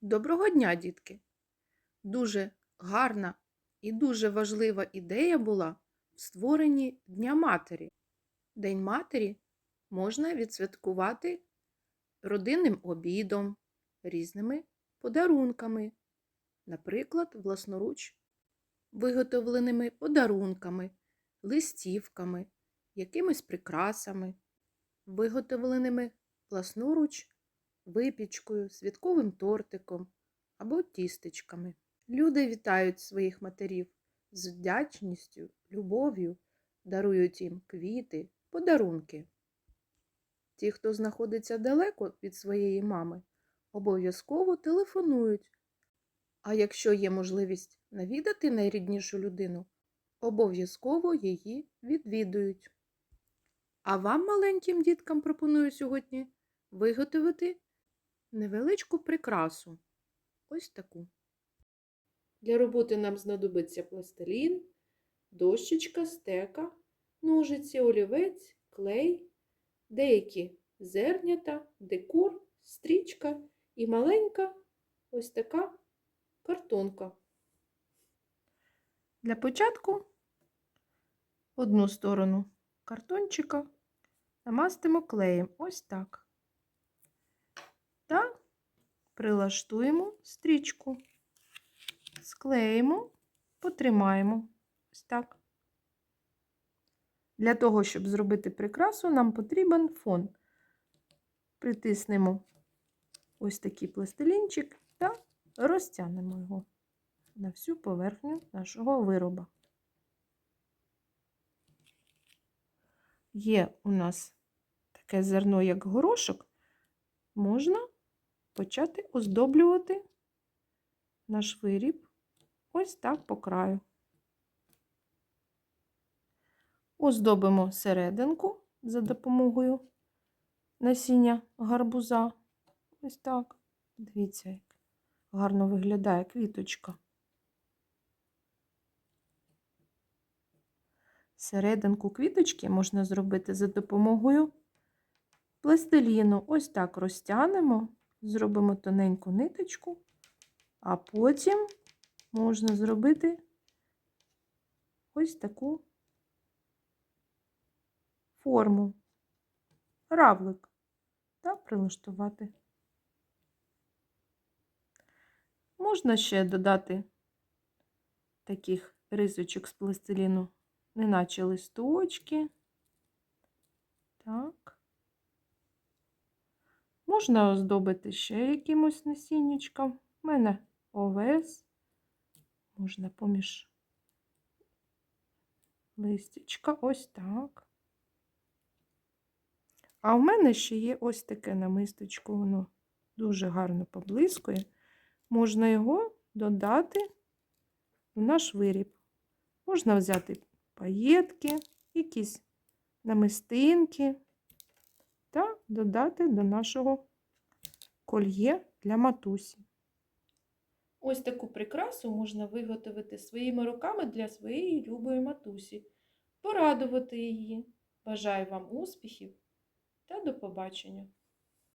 Доброго дня, дітки! Дуже гарна і дуже важлива ідея була в створенні Дня Матері. День Матері можна відсвяткувати родинним обідом, різними подарунками, наприклад, власноруч виготовленими подарунками, листівками, якимись прикрасами, виготовленими власноруч випічкою, святковим тортиком або тістечками. Люди вітають своїх матерів з вдячністю, любов'ю, дарують їм квіти, подарунки. Ті, хто знаходиться далеко від своєї мами, обов'язково телефонують. А якщо є можливість навідати найріднішу людину, обов'язково її відвідують. А вам, маленьким діткам, пропоную сьогодні виготовити невеличку прикрасу. Ось таку. Для роботи нам знадобиться пластилін, дощечка, стека, ножиці, олівець, клей, деякі зернята, декор, стрічка і маленька ось така картонка. Для початку одну сторону картончика намастимо клеєм ось так та прилаштуємо стрічку, склеїмо, потримаємо ось так. Для того, щоб зробити прикрасу, нам потрібен фон. Притиснемо ось такий пластилінчик та розтягнемо його на всю поверхню нашого вироба. Є у нас таке зерно, як горошок, можна почати оздоблювати наш виріб ось так по краю. Оздобимо серединку за допомогою насіння гарбуза. Ось так. Дивіться, як гарно виглядає квіточка. Серединку квіточки можна зробити за допомогою пластиліну. Ось так розтягнемо, зробимо тоненьку ниточку, а потім можна зробити ось таку форму, равлик та прилаштувати. Можна ще додати таких рисочок з пластиліну, неначе листочки. Так. Можна оздобити ще якимось насіннячком. У мене овес, можна поміж листячка, ось так. А в мене ще є ось таке намисточко, воно дуже гарно поблискує. Можна його додати в наш виріб. Можна взяти паєтки, якісь намистинки та додати до нашого кольє для матусі. Ось таку прикрасу можна виготовити своїми руками для своєї любої матусі, порадувати її. Бажаю вам успіхів та до побачення!